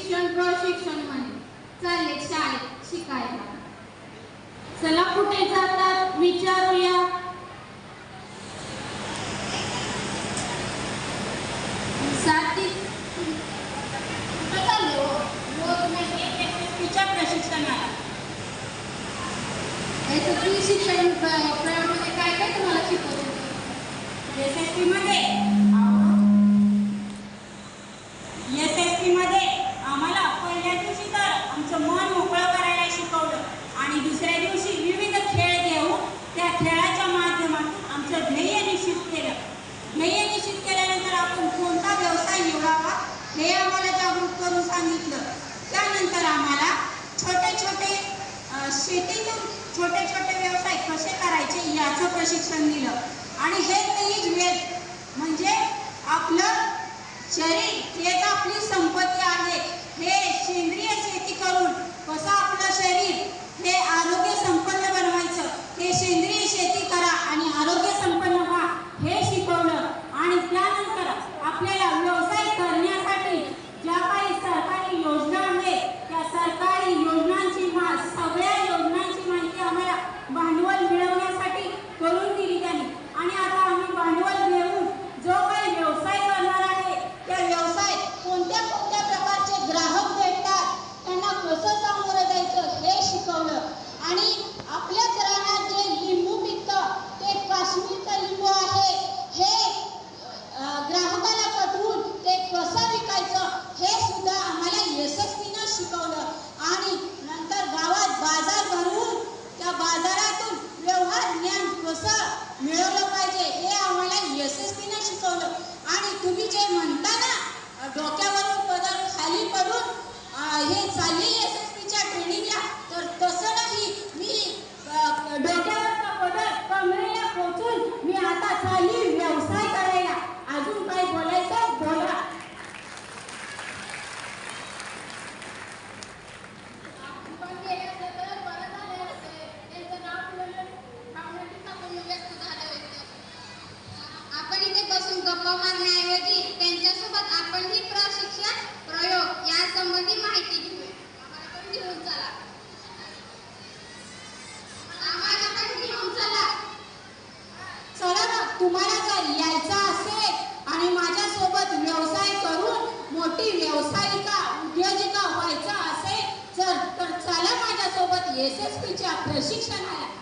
शिक्षण प्रशिक्षण म्हणे. चालले शाळेत शिकायला. चला कुठे जातात? विचारूया. प्रशिक्षण प्रयोग पहिल्या दिवशी तर आमचं मन मोकळं करायला शिकवलं. आणि दुसऱ्या दिवशी विविध खेळ घेऊन त्या खेळाच्या माध्यमातून आमचं ध्येय निश्चित केलं. ध्येय निश्चित केल्यानंतर आपण कोणता व्यवसाय निवडावा हे आम्हाला जागरूक करून सांगितलं. त्यानंतर आम्हाला छोटे छोटे शेतीतून छोटे छोटे व्यवसाय कसे करायचे याचं प्रशिक्षण दिलं. आणि हे तेच वेळ म्हणजे आपलं शरीर हेच आपली संपत्ती आहे हे सेंद्रिय शेती करून कसं आपलं शरीर हे आरोग्य संपन्न बनवायचं हे सेंद्रिय शेती करा आणि आरोग्य संपन्न व्हा हे शिकवलं. आणि त्यानंतर आपल्याला व्यवसाय करण्यासाठी ज्या बाजारातून व्यवहार ज्ञान कसं मिळवलं पाहिजे हे आम्हाला यशस्वीनं शिकवलं. आणि तुम्हाला जर यायचं असेल आणि माझ्यासोबत व्यवसाय करून मोठी व्यावसायिका उद्योजिका व्हायचं असेल तर तर चला माझ्यासोबत एस एस पीच्या प्रशिक्षणाला.